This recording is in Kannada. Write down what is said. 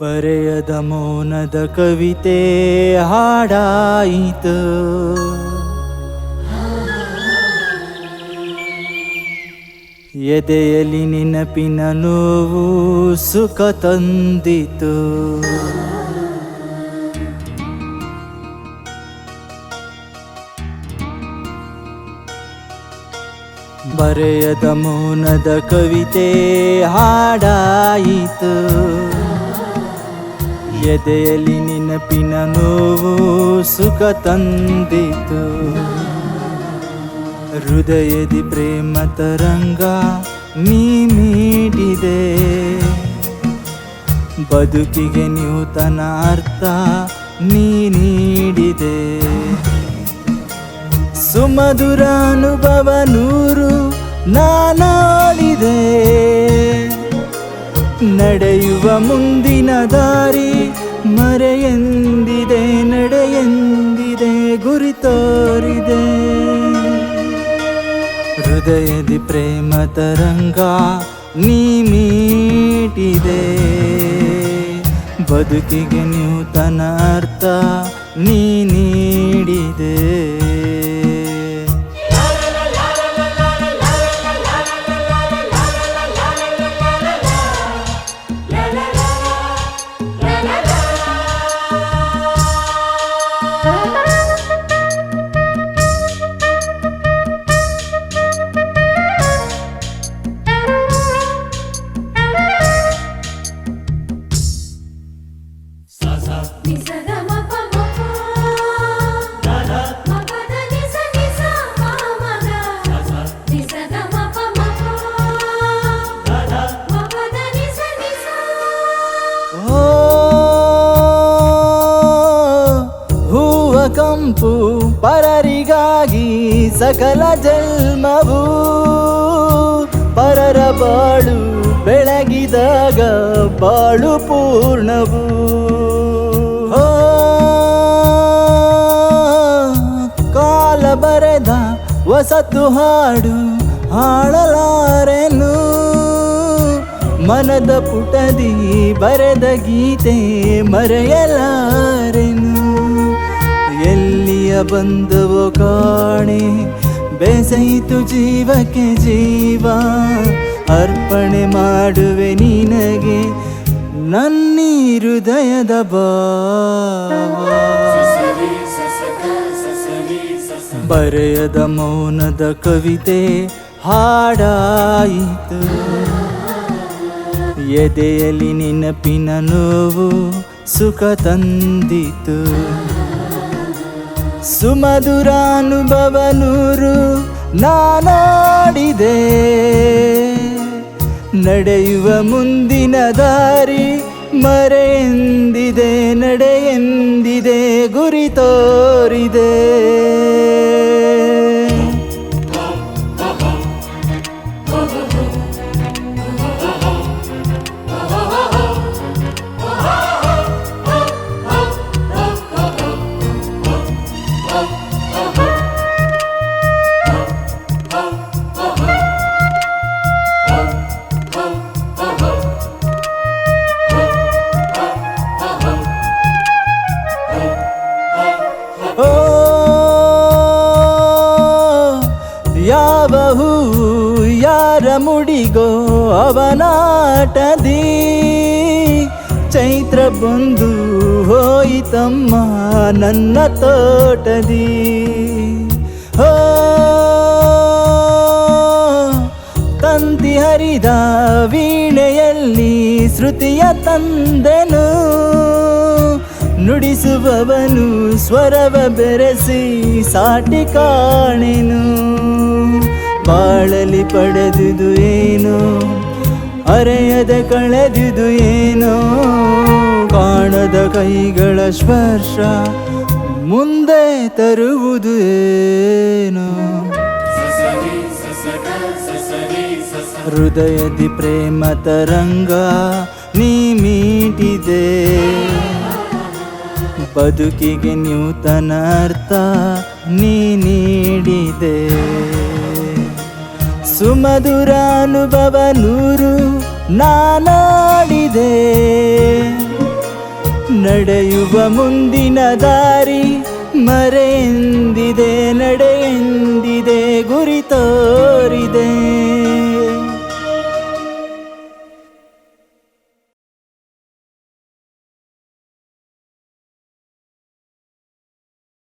ಬರೆಯದ ಮೌನದ ಕವಿತೆ ಹಾಡಾಯಿತು. ಎದೆಯಲ್ಲಿ ನೆನಪಿನ ನೋವು ಸುಖ ತಂದಿತು. ಬರೆಯದ ಮೌನದ ಕವಿತೆ ಹಾಡಾಯಿತು. ಎದೆಯಲ್ಲಿ ನೆನಪಿನ ನೋವು ಸುಖ ತಂದಿತು. ಹೃದಯದಿ ಪ್ರೇಮ ತರಂಗ ನೀ ನೀಡಿದೆ. ಬದುಕಿಗೆ ನೂತನ ಅರ್ಥ ನೀ ನೀಡಿದೆ. ಸುಮಧುರ ಅನುಭವ ನೂರು ನಾನಾಡಿದೆ ನಡೆಯುವ ಮುಂದಿನ ದಾರಿ ಮರೆಯೆಂದಿದೆ ನಡೆಯೆಂದಿದೆ ಗುರಿ ತೋರಿದೆ. ಹೃದಯದಿ ಪ್ರೇಮ ತರಂಗ ನೀ ಮೀಟಿದೆ. ಬದುಕಿಗೆ ನೂತನ ಅರ್ಥ ನೀ ಕಂಪು ಪರರಿಗಾಗಿ ಸಕಲ ಜನ್ಮವು ಪರರ ಬಾಳು ಬೆಳಗಿದಾಗ ಬಾಳು ಪೂರ್ಣವು. ಕಾಲ ಬರೆದ ಹೊಸತು ಹಾಡು ಹಾಡಲಾರೆನು. ಮನದ ಪುಟದಿ ಬರೆದ ಗೀತೆ ಎಲ್ಲಿಯ ಬಂದವೋ ಕಾಣೆ ಬೆಸೈತು ಜೀವಕ್ಕೆ ಜೀವ, ಅರ್ಪಣೆ ಮಾಡುವೆ ನಿನಗೆ ನನ್ನೀ ಹೃದಯದ ಬರೆಯದ ಮೌನದ ಕವಿತೆ ಹಾಡಾಯಿತು. ಎದೆಯಲ್ಲಿ ನೆನಪಿನ ನೋವು ಸುಖ ತಂದಿತು. ಸುಮಧುರ ಅನುಭವ ನೂರು ನಾನಾಡಿದೆ. ನಡೆಯುವ ಮುಂದಿನ ದಾರಿ ಮರೆಯೆಂದಿದೆ ನಡೆಯೆಂದಿದೆ ಗುರಿ ತೋರಿದೆ. ಹೂ ಯಾರ ಮುಡಿಗೋ ಅವನಾಟದಿ? ಚೈತ್ರ ಬಂದು ಹೋಯಿತಮ್ಮ ನನ್ನ ತೋಟದಿ? ಹೋ ತಂತಿ ಹರಿದ ವೀಣೆಯಲ್ಲಿ ಶ್ರುತಿಯ ತಂದೆನು. ನುಡಿಸುವವನು ಸ್ವರವ ಬೆರೆಸಿ ಸಾಟಿ ಕಾಣೆನು. ಬಾಳಲಿ ಪಡೆದುದು ಏನೋ? ಅರೆಯದ ಕಳೆದುದು ಏನೋ? ಕಾಣದ ಕೈಗಳ ಸ್ಪರ್ಶ ಮುಂದೆ ತರುವುದು ಏನೋ? ಹೃದಯದಿ ಪ್ರೇಮ ತರಂಗ ನೀ ಮೀಟಿದೆ. ಬದುಕಿಗೆ ನೂತನ ಅರ್ಥ ನೀ ನೀಡಿದೆ. ಸುಮಧುರ ಅನುಭವ ನೂರು ನಾನಾಡಿದೆ. ನಡೆಯುವ ಮುಂದಿನ ದಾರಿ ಮರೆಯೆಂದಿದೆ ನಡೆಯೆಂದಿದೆ ಗುರಿ ತೋರಿದೆ